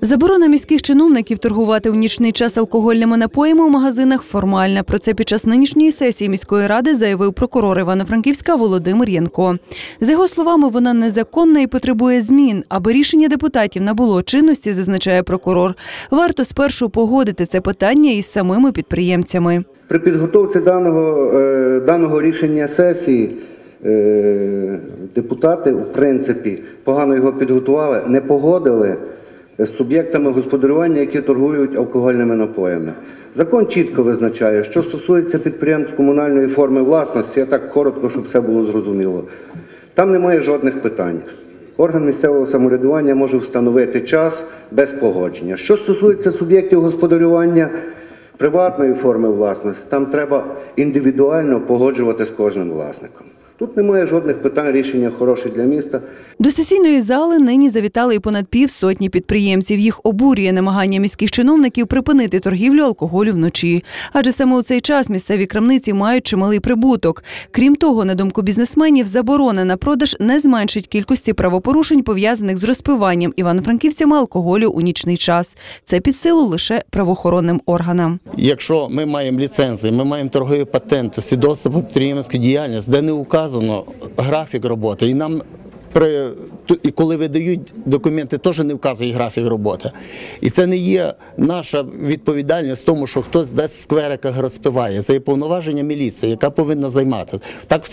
Заборона міських чиновників торгувати у нічний час алкогольними напоями у магазинах формальна. Про це під час нинішньої сесії міської ради заявив прокурор Івано-Франківська Володимир Янко. За його словами, вона незаконна і потребує змін. Аби рішення депутатів набуло чинності, зазначає прокурор. Варто спершу погодити це питання із самими підприємцями. При підготовці даного, е, даного рішення сесії е, депутати, в принципі, погано його підготували, не погодили з суб'єктами господарювання, які торгують алкогольними напоями. Закон чітко визначає, що стосується підприємств комунальної форми власності, я так коротко, щоб все було зрозуміло. Там немає жодних питань. Орган місцевого самоврядування може встановити час без погодження. Що стосується суб'єктів господарювання приватної форми власності, там треба індивідуально погоджувати з кожним власником. Тут немає жодних питань, рішення хороше для міста. До сесійної зали нині завітали і понад півсотні підприємців. Їх обурює намагання міських чиновників припинити торгівлю алкоголю вночі. Адже саме у цей час місцеві крамниці мають чималий прибуток. Крім того, на думку бізнесменів, заборона на продаж не зменшить кількості правопорушень, пов'язаних з розпиванням івано-франківцями алкоголю у нічний час. Це під силу лише правоохоронним органам. Якщо ми маємо ліцензії, ми маємо торгові патенти, свідоцтво підприємницьку діяльність, де не указано графік роботи, і нам при і коли видають документи, теж не вказує графік роботи. І це не є наша відповідальність в тому, що хтось десь в сквериках розпиває. Це є повноваження міліції, яка повинна займатися. Так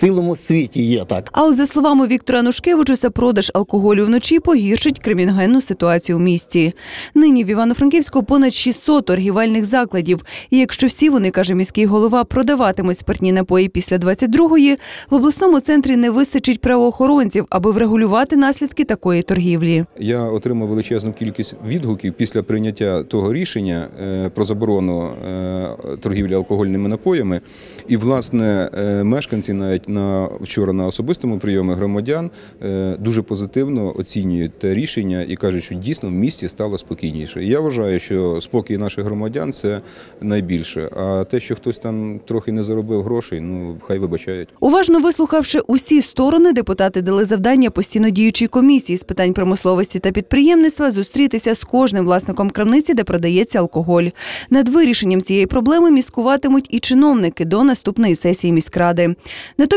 цілому світі є так. А от за словами Віктора Нушкевичуса, продаж алкоголю вночі погіршить криміногенну ситуацію в місті. Нині в Івано-Франківську понад 600 торгівельних закладів. І якщо всі вони, каже міський голова, продаватимуть спиртні напої після 22-ї, в обласному центрі не вистачить правоохоронців, аби врегулювати наслідки такої торгівлі. Я отримав величезну кількість відгуків після прийняття того рішення е, про заборону е, торгівлі алкогольними напоями. І, власне, е, мешканці навіть на вчора на особистому прийомі громадян е, дуже позитивно оцінюють те рішення і кажуть, що дійсно в місті стало спокійніше. Я вважаю, що спокій наших громадян це найбільше. А те, що хтось там трохи не заробив грошей, ну хай вибачають. Уважно вислухавши усі сторони, депутати дали завдання постійно діючій комісії з питань промисловості та підприємництва зустрітися з кожним власником крамниці, де продається алкоголь. Над вирішенням цієї проблеми міскуватимуть і чиновники до наступної сесії міськради.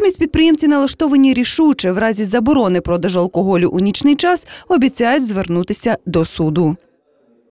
Натомість підприємці налаштовані рішуче в разі заборони продажу алкоголю у нічний час обіцяють звернутися до суду.